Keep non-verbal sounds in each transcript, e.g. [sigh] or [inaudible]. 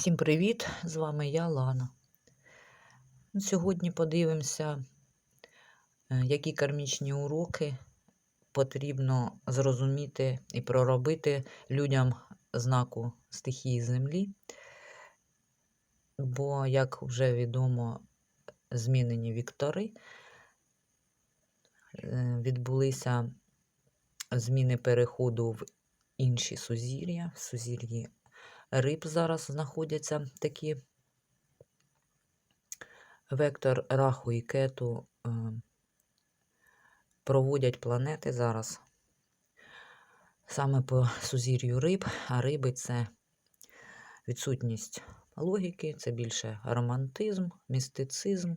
Всім привіт! З вами я Лана. Ну, Сьогодні подивимося, е, які кармічні уроки потрібно зрозуміти і проробити людям знаку стихії Землі. Бо, як вже відомо, змінені віктори, е, відбулися зміни переходу в інші сузір'я, в сузір'ї риб зараз знаходяться такі. Вектор раху і кету е, проводять планети зараз саме по сузір'ю риб, а риби це відсутність логіки, це більше романтизм, містицизм,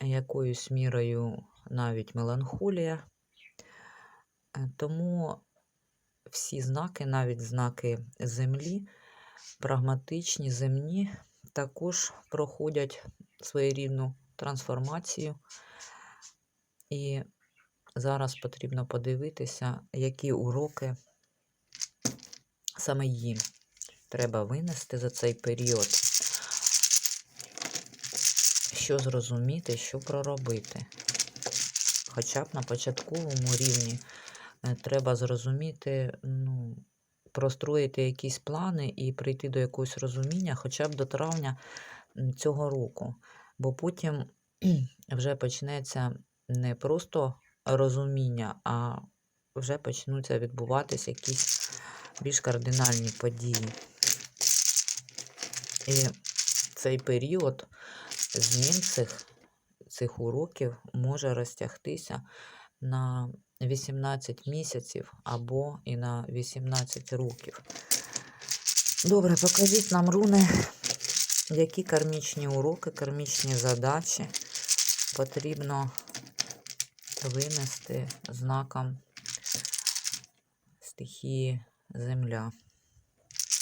якоюсь мірою навіть меланхолія. Е, Тому всі знаки, навіть знаки землі, прагматичні, земні, також проходять своєрідну трансформацію. І зараз потрібно подивитися, які уроки саме їм треба винести за цей період, що зрозуміти, що проробити. Хоча б на початковому рівні треба зрозуміти, ну, простроїти якісь плани і прийти до якогось розуміння хоча б до травня цього року. Бо потім [clears throat] вже почнеться не просто розуміння, а вже почнуться відбуватися якісь більш кардинальні події. І цей період змін цих, цих уроків може розтягтися на 18 місяців або і на 18 років. Добре, покажіть нам, руни, які кармічні уроки, кармічні задачі потрібно винести знаком стихії Земля.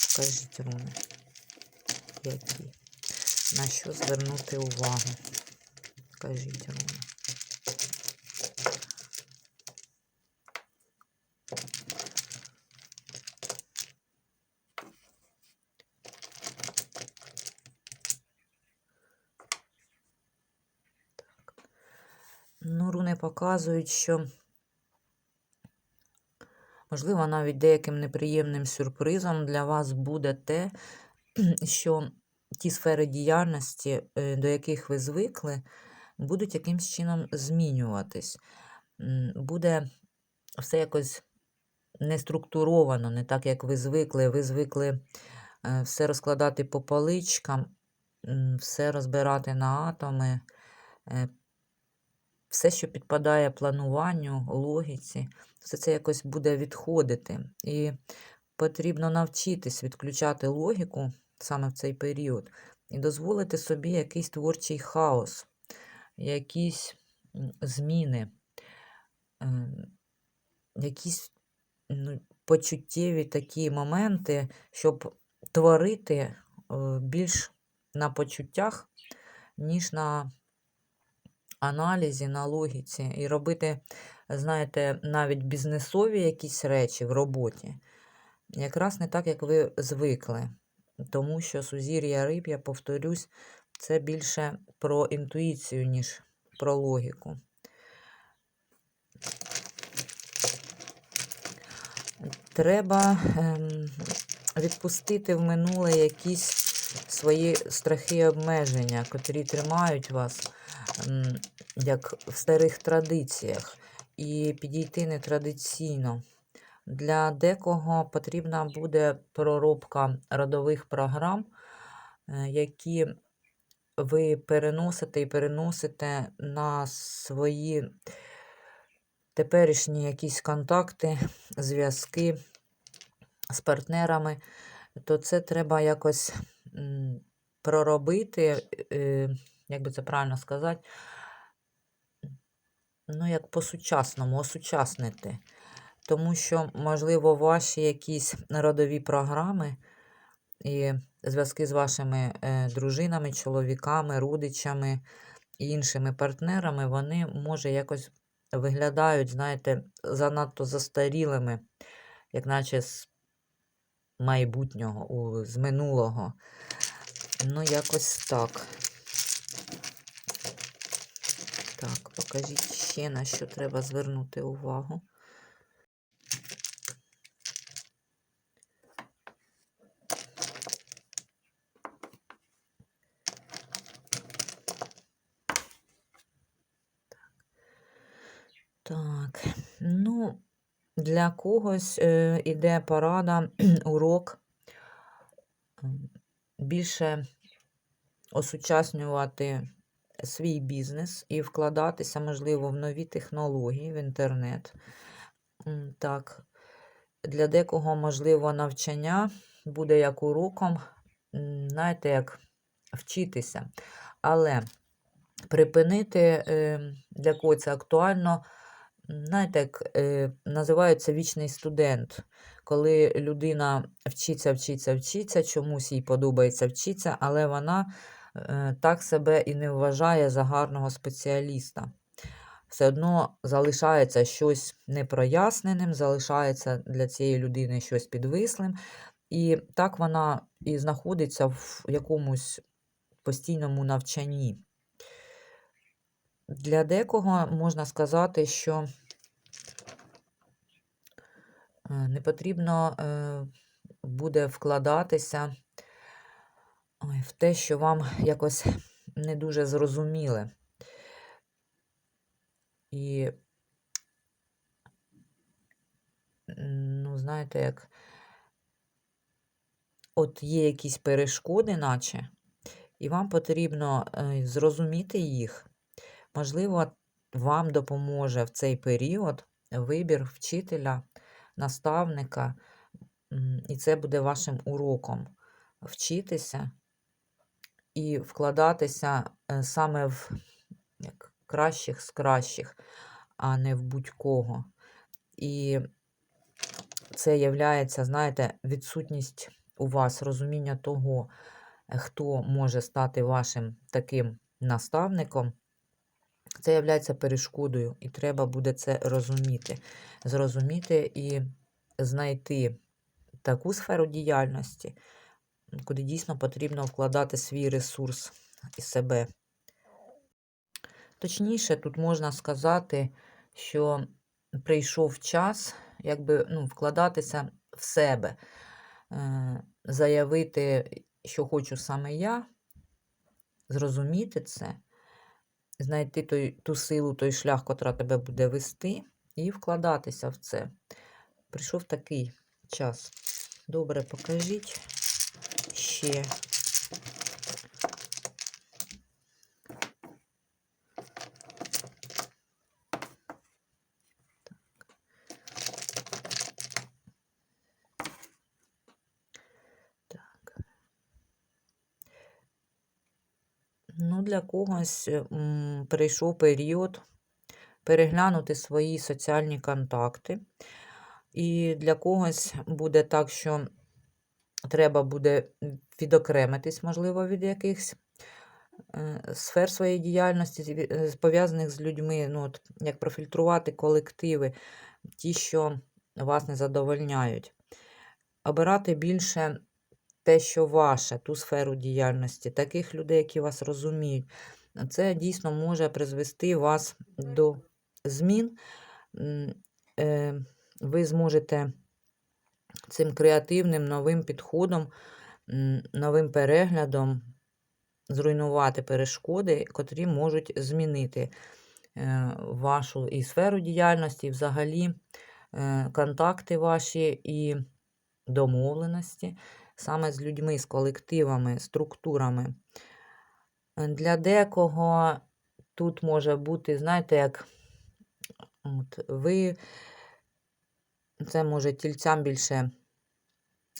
Покажіть руни, які. На що звернути увагу? Покажіть руни. Показують, що, можливо, навіть деяким неприємним сюрпризом для вас буде те, [clears throat] що ті сфери діяльності, е, до яких ви звикли, будуть якимсь чином змінюватись. Буде все якось не структуровано, не так, як ви звикли. Ви звикли е, все розкладати по поличкам, все розбирати на атоми. Все, що підпадає плануванню, логіці, все це якось буде відходити. І потрібно навчитись відключати логіку саме в цей період і дозволити собі якийсь творчий хаос, якісь зміни, е, якісь ну, почуттєві такі моменти, щоб творити е, більш на почуттях, ніж на аналізі, на логіці, і робити, знаєте, навіть бізнесові якісь речі в роботі, якраз не так, як ви звикли. Тому що сузір'я риб, я повторюсь, це більше про інтуїцію, ніж про логіку. Треба ем, відпустити в минуле якісь свої страхи і обмеження, котрі тримають вас як в старих традиціях, і підійти нетрадиційно. Для декого потрібна буде проробка родових програм, е, які ви переносите і переносите на свої теперішні якісь контакти, зв'язки з партнерами, то це треба якось проробити, е, як би це правильно сказати, ну, як по-сучасному, осучаснити. Тому що, можливо, ваші якісь родові програми і зв'язки з вашими е, дружинами, чоловіками, родичами і іншими партнерами, вони, може, якось виглядають, знаєте, занадто застарілими, як наче з майбутнього, у, з минулого. Ну, якось так. Так, покажіть ще на що треба звернути увагу. Так, ну, для когось е, іде порада, [clears throat] урок більше осучаснювати свій бізнес і вкладатися, можливо, в нові технології, в інтернет. Так, для декого, можливо, навчання буде як уроком, знаєте, як вчитися. Але припинити, е, для кого це актуально, знаєте, як е, називається вічний студент, коли людина вчиться, вчиться, вчиться, чомусь їй подобається вчитися, але вона е, так себе і не вважає за гарного спеціаліста. Все одно залишається щось непроясненим, залишається для цієї людини щось підвислим. І так вона і знаходиться в якомусь постійному навчанні. Для декого можна сказати, що е, не потрібно е, буде вкладатися в те, що вам якось не дуже зрозуміле. І, ну, знаєте, як от є якісь перешкоди, наче, і вам потрібно е, зрозуміти їх. Можливо, вам допоможе в цей період вибір вчителя, наставника, і це буде вашим уроком вчитися і вкладатися е, саме в як, кращих з кращих, а не в будь-кого. І це являється, знаєте, відсутність у вас розуміння того, е, хто може стати вашим таким наставником. Це являється перешкодою, і треба буде це розуміти. Зрозуміти і знайти таку сферу діяльності, куди дійсно потрібно вкладати свій ресурс і себе. Точніше, тут можна сказати, що прийшов час якби, ну, вкладатися в себе, е, заявити, що хочу саме я, зрозуміти це, знайти той, ту силу, той шлях, котра тебе буде вести, і вкладатися в це. Прийшов такий час. Добре, покажіть ще. Так. Ну, для когось м, прийшов період переглянути свої соціальні контакти. І для когось буде так, що треба буде відокремитись, можливо, від якихось е, сфер своєї діяльності, пов'язаних з людьми, ну, от, як профільтрувати колективи, ті, що вас не задовольняють. Обирати більше те, що ваше, ту сферу діяльності, таких людей, які вас розуміють. Це дійсно може призвести вас до змін. Е, Ви зможете цим креативним новим підходом, новим переглядом зруйнувати перешкоди, котрі можуть змінити е, вашу і сферу діяльності, і взагалі е, контакти ваші і домовленості саме з людьми, з колективами, структурами. Е, Для декого тут може бути, знаєте, як от, ви, це може тільцям більше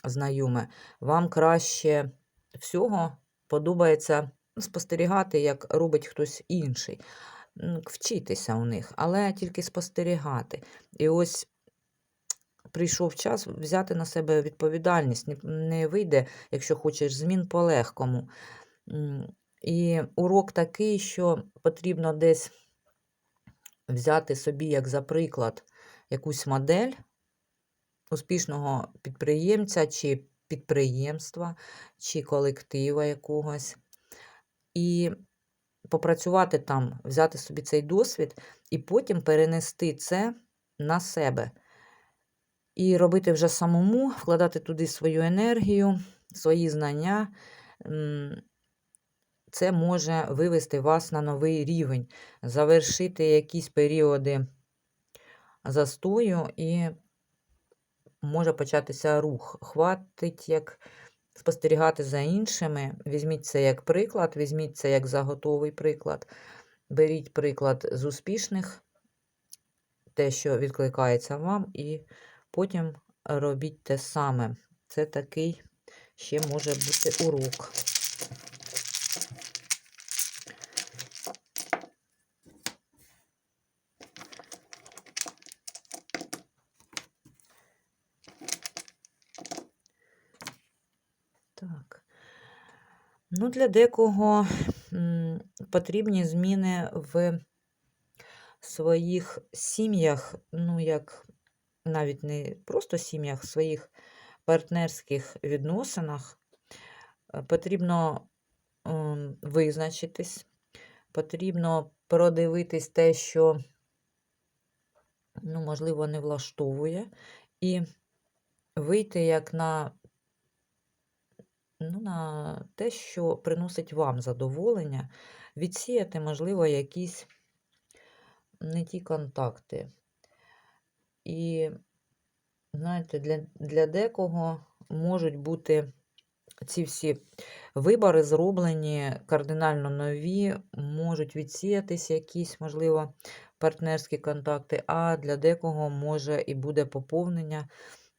знайоме, вам краще всього подобається спостерігати, як робить хтось інший. Вчитися у них, але тільки спостерігати. І ось прийшов час взяти на себе відповідальність. Не, вийде, якщо хочеш змін по-легкому. І урок такий, що потрібно десь взяти собі як за приклад якусь модель успішного підприємця чи підприємства чи колектива якогось. І попрацювати там, взяти собі цей досвід і потім перенести це на себе. І робити вже самому, вкладати туди свою енергію, свої знання. Це може вивести вас на новий рівень, завершити якісь періоди застою і може початися рух. Хватить як спостерігати за іншими. Візьміть це як приклад, візьміть це як заготовий приклад. Беріть приклад з успішних, те, що відкликається вам, і потім робіть те саме. Це такий ще може бути урок. Так. Ну, для декого потрібні зміни в своїх сім'ях, ну, як навіть не просто сім'ях, в своїх партнерських відносинах. Е, Потрібно ем, визначитись, потрібно продивитись те, що, ну, можливо, не влаштовує, і вийти як на ну, на те, що приносить вам задоволення, відсіяти, можливо, якісь не ті контакти. І, знаєте, для, для декого можуть бути ці всі вибори зроблені кардинально нові, можуть відсіятись якісь, можливо, партнерські контакти, а для декого може і буде поповнення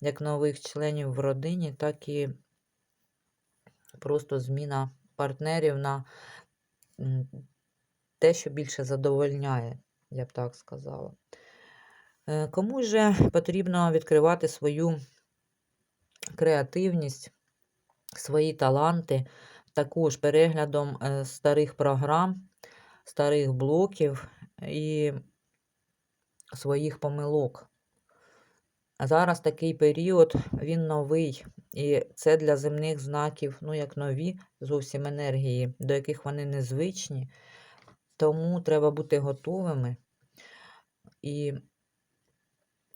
як нових членів в родині, так і просто зміна партнерів на те, що більше задовольняє, я б так сказала. Е, Кому же потрібно відкривати свою креативність, свої таланти, також переглядом е, старих програм, старих блоків і своїх помилок. Зараз такий період, він новий, і це для земних знаків, ну, як нові зовсім енергії, до яких вони незвичні. Тому треба бути готовими і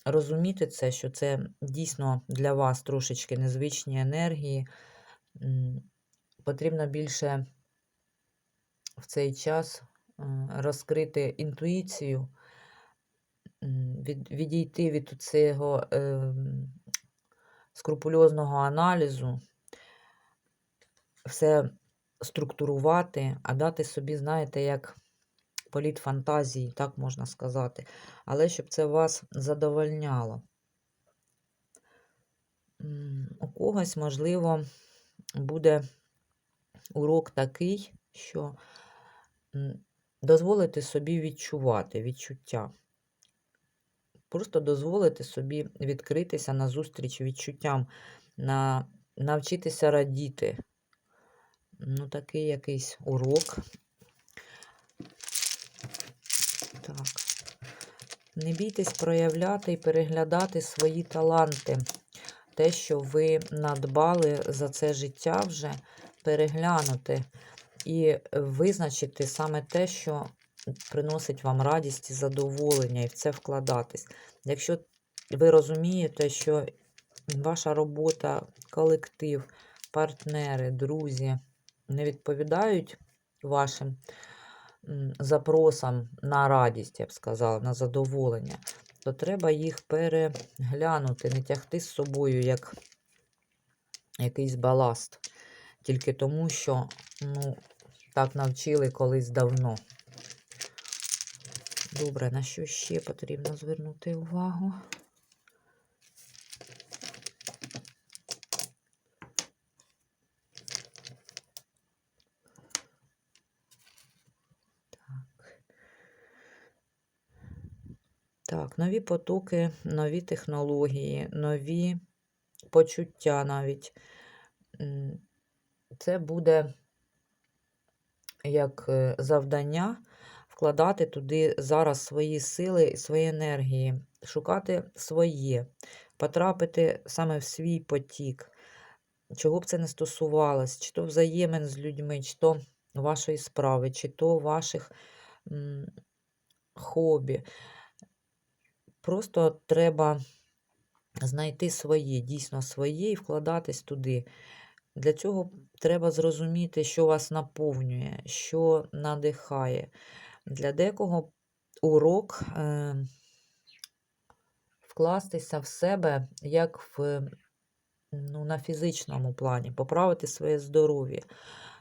розуміти це, що це дійсно для вас трошечки незвичні енергії. Потрібно більше в цей час е, розкрити інтуїцію, відійти від цього ем, скрупульозного аналізу, все структурувати, а дати собі, знаєте, як політ фантазії, так можна сказати. Але щоб це вас задовольняло. У когось, можливо, буде урок такий, що дозволити собі відчувати відчуття. Просто дозволити собі відкритися на зустріч відчуттям, на, навчитися радіти. Ну, такий якийсь урок. Так. Не бійтесь проявляти і переглядати свої таланти. Те, що ви надбали за це життя вже, переглянути і визначити саме те, що приносить вам радість і задоволення, і в це вкладатись. Якщо ви розумієте, що ваша робота, колектив, партнери, друзі не відповідають вашим запросам на радість, я б сказала, на задоволення, то треба їх переглянути, не тягти з собою як якийсь баласт. Тільки тому, що ну, так навчили колись давно. Добре, на що ще потрібно звернути увагу? Так. Так, нові потоки, нові технології, нові почуття навіть. Це буде як е, завдання вкладати туди зараз свої сили і свої енергії, шукати своє, потрапити саме в свій потік, чого б це не стосувалось, чи то взаємин з людьми, чи то вашої справи, чи то ваших хобі. Просто треба знайти своє, дійсно своє і вкладатись туди. Для цього треба зрозуміти, що вас наповнює, що надихає. Для декого урок е, вкластися в себе як в, ну, на фізичному плані, поправити своє здоров'я,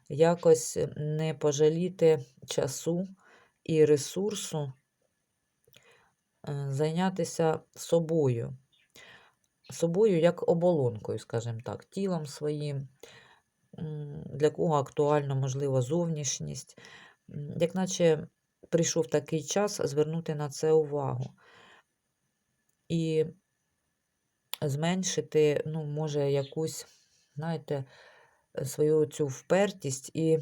якось не пожаліти часу і ресурсу, зайнятися собою. Собою як оболонкою, скажімо так, тілом своїм, для кого актуально, можливо, зовнішність. Як наче прийшов такий час звернути на це увагу. І зменшити, ну, може, якусь, знаєте, свою цю впертість і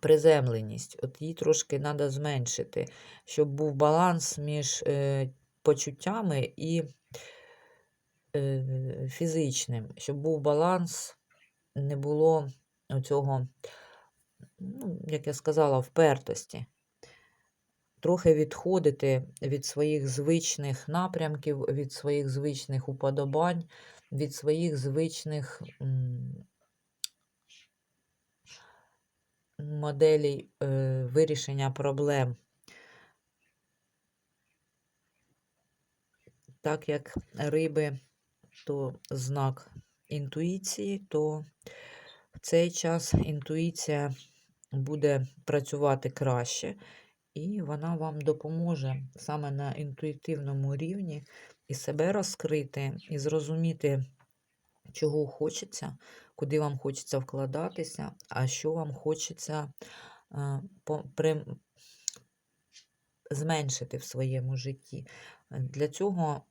приземленість. От її трошки треба зменшити, щоб був баланс між е, почуттями і е, фізичним, щоб був баланс, не було цього, ну, як я сказала, впертості. Трохи відходити від своїх звичних напрямків, від своїх звичних уподобань, від своїх звичних м, моделей е, вирішення проблем. Так як риби то знак інтуїції, то в цей час інтуїція буде працювати краще, і вона вам допоможе саме на інтуїтивному рівні і себе розкрити, і зрозуміти, чого хочеться, куди вам хочеться вкладатися, а що вам хочеться при- зменшити в своєму житті. Для цього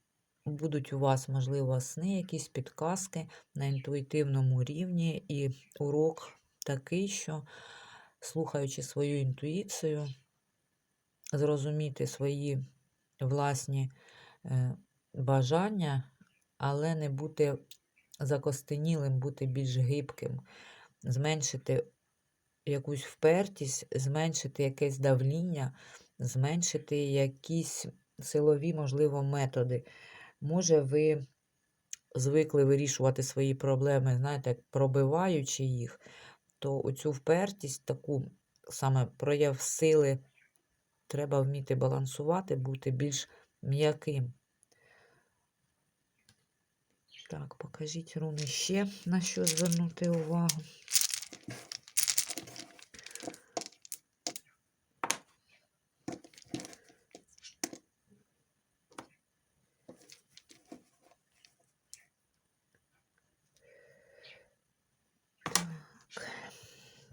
будуть у вас, можливо, сни, якісь підказки на інтуїтивному рівні, і урок такий, що, слухаючи свою інтуїцію, зрозуміти свої власні е, бажання, але не бути закостенілим, бути більш гибким, зменшити якусь впертість, зменшити якесь давління, зменшити якісь силові, можливо, методи. Може, ви звикли вирішувати свої проблеми, знаєте, пробиваючи їх, то оцю впертість, таку саме прояв сили, треба вміти балансувати, бути більш м'яким. Так, покажіть руни ще на що звернути увагу.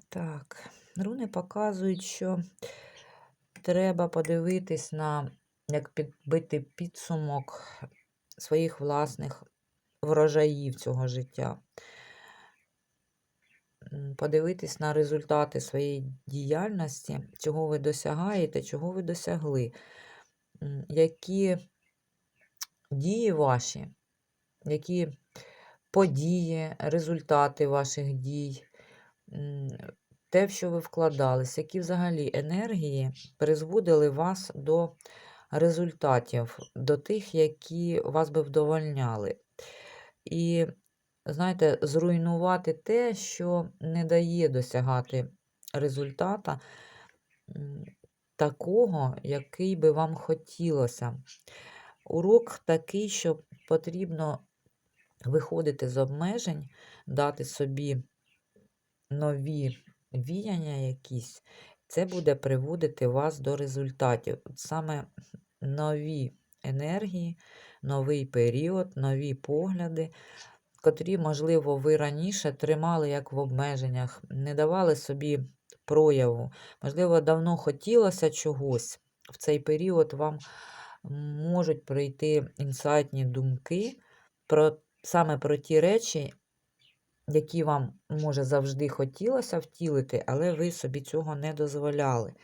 Так, руни показують, що треба подивитись на, як підбити підсумок своїх власних врожаїв цього життя. Подивитись на результати своєї діяльності, чого ви досягаєте, чого ви досягли, які дії ваші, які події, результати ваших дій, те, в що ви вкладались, які взагалі енергії призводили вас до результатів, до тих, які вас би вдовольняли. І, знаєте, зруйнувати те, що не дає досягати результата такого, який би вам хотілося. Урок такий, що потрібно виходити з обмежень, дати собі нові віяння якісь, це буде приводити вас до результатів. Саме нові енергії, новий період, нові погляди, котрі, можливо, ви раніше тримали як в обмеженнях, не давали собі прояву. Можливо, давно хотілося чогось. В цей період вам можуть прийти інсайтні думки про саме про ті речі, які вам, може, завжди хотілося втілити, але ви собі цього не дозволяли.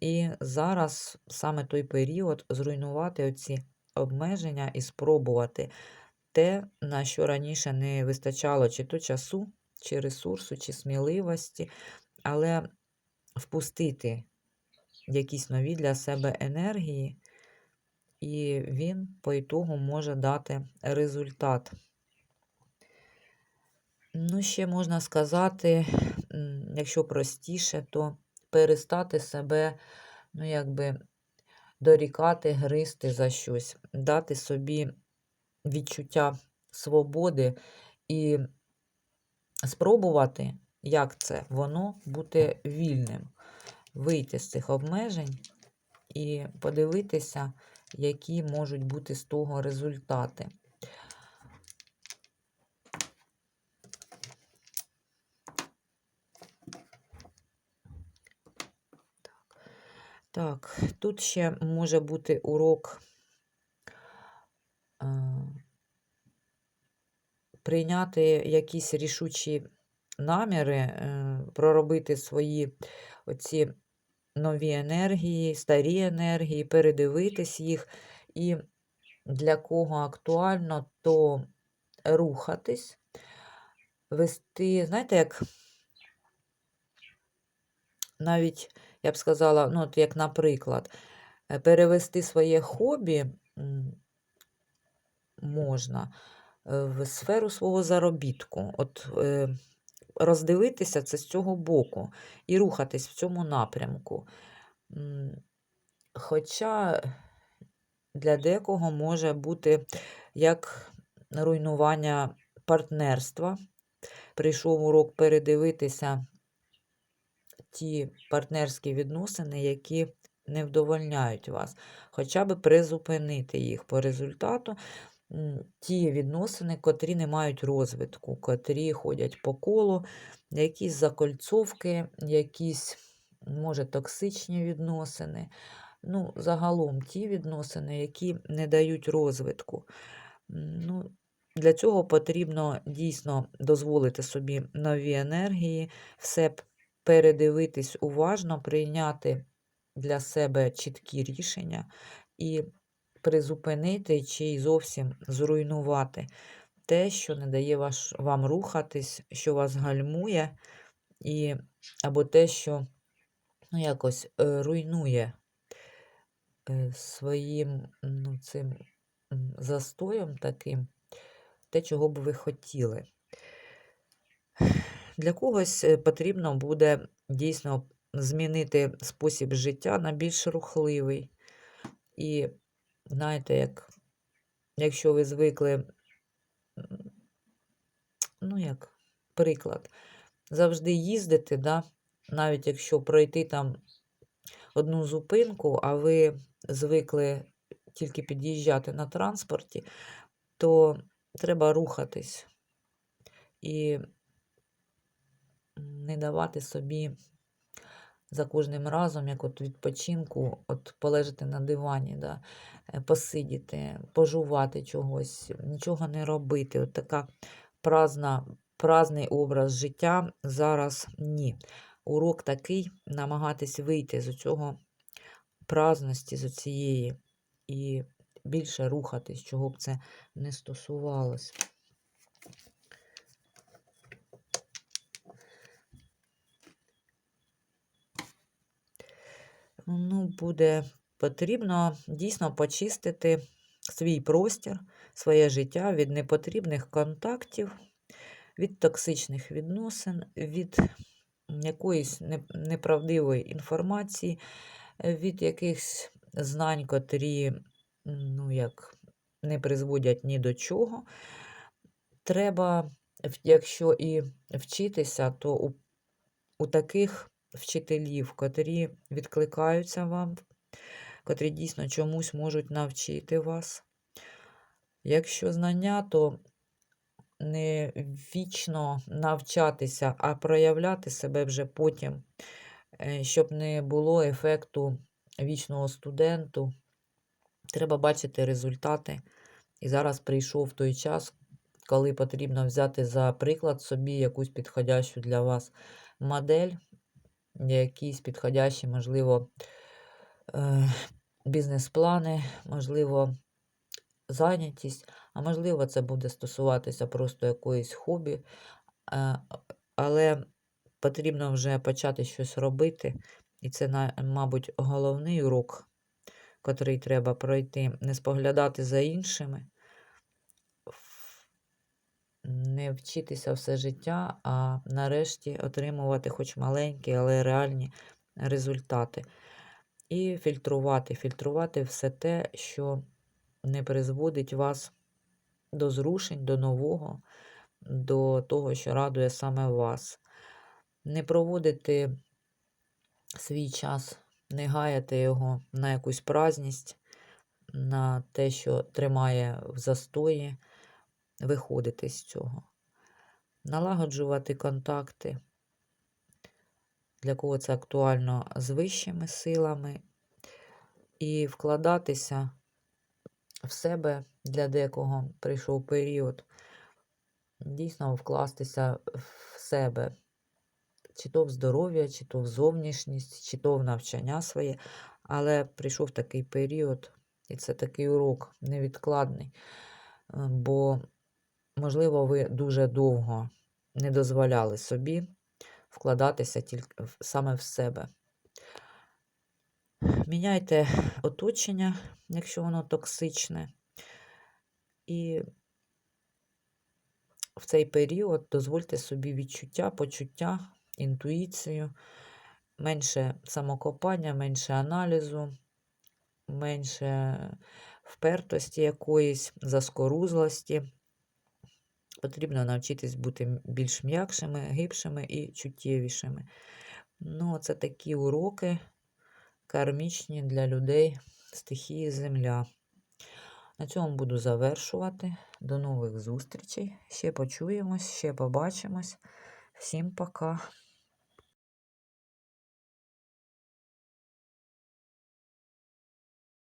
І зараз саме той період зруйнувати оці обмеження і спробувати те, на що раніше не вистачало чи то часу, чи ресурсу, чи сміливості, але впустити якісь нові для себе енергії, і він по ітогу може дати результат. Ну, ще можна сказати, якщо простіше, то перестати себе, ну, якби дорікати, гризти за щось, дати собі відчуття свободи і спробувати, як це воно бути вільним, вийти з цих обмежень і подивитися, які можуть бути з того результати. Так, тут ще може бути урок е, прийняти якісь рішучі наміри, е, проробити свої оці нові енергії, старі енергії, передивитись їх. І для кого актуально, то рухатись, вести, знаєте, як навіть, я б сказала, ну, от як наприклад, е, перевести своє хобі можна е, в сферу свого заробітку. От е, роздивитися це з цього боку і рухатись в цьому напрямку. Хоча для декого може бути як руйнування партнерства. Прийшов урок передивитися ті партнерські відносини, які не вдовольняють вас, хоча б призупинити їх по результату. Ті відносини, котрі не мають розвитку, котрі ходять по колу, якісь закольцовки, якісь, може, токсичні відносини. Ну, загалом ті відносини, які не дають розвитку. Ну, для цього потрібно дійсно дозволити собі нові енергії, все передивитись уважно, прийняти для себе чіткі рішення і призупинити чи зовсім зруйнувати те, що не дає ваш, вам рухатись, що вас гальмує, і, або те, що ну, якось е, руйнує е, своїм ну, цим застоєм таким, те, чого б ви хотіли. Для когось е, потрібно буде дійсно змінити спосіб життя на більш рухливий. І знаєте, як, якщо ви звикли, ну як приклад, завжди їздити, да? навіть якщо пройти там одну зупинку, а ви звикли тільки під'їжджати на транспорті, то треба рухатись і не давати собі за кожним разом, як от відпочинку, от полежати на дивані, да, е, посидіти, пожувати чогось, нічого не робити. От така празна, празний образ життя зараз ні. Урок такий намагатись вийти з цього празності, з цієї і більше рухатись, чого б це не стосувалось. Ну, буде потрібно дійсно почистити свій простір, своє життя від непотрібних контактів, від токсичних відносин, від якоїсь неправдивої інформації, від якихось знань, котрі ну, як, не призводять ні до чого. Треба, якщо і вчитися, то у, у таких вчителів, котрі відкликаються вам, котрі дійсно чомусь можуть навчити вас. Якщо знання, то не вічно навчатися, а проявляти себе вже потім, е, щоб не було ефекту вічного студенту. Треба бачити результати. І зараз прийшов той час, коли потрібно взяти за приклад собі якусь підходящу для вас модель, якісь підходящі, можливо, е, бізнес-плани, можливо, зайнятість, а можливо, це буде стосуватися просто якоїсь хобі, е, але потрібно вже почати щось робити. І це, мабуть, головний урок, котрий треба пройти. Не споглядати за іншими, не вчитися все життя, а нарешті отримувати хоч маленькі, але реальні результати. І фільтрувати, фільтрувати все те, що не призводить вас до зрушень, до нового, до того, що радує саме вас. Не проводити свій час, не гаяти його на якусь праздність, на те, що тримає в застої, виходити з цього. Налагоджувати контакти, для кого це актуально з вищими силами, і вкладатися в себе для декого прийшов період, дійсно вкластися в себе, чи то в здоров'я, чи то в зовнішність, чи то в навчання своє. Але прийшов такий період, і це такий урок невідкладний. е, Бо, можливо, ви дуже довго не дозволяли собі вкладатися тільки саме в себе. Міняйте оточення, якщо воно токсичне. І в цей період дозвольте собі відчуття, почуття, інтуїцію, менше самокопання, менше аналізу, менше впертості якоїсь, заскорузлості. Потрібно навчитись бути більш м'якшими, гибшими і чуттєвішими. Ну, це такі уроки кармічні для людей стихії Земля. На цьому буду завершувати. До нових зустрічей. Ще почуємось, ще побачимось. Всім пока.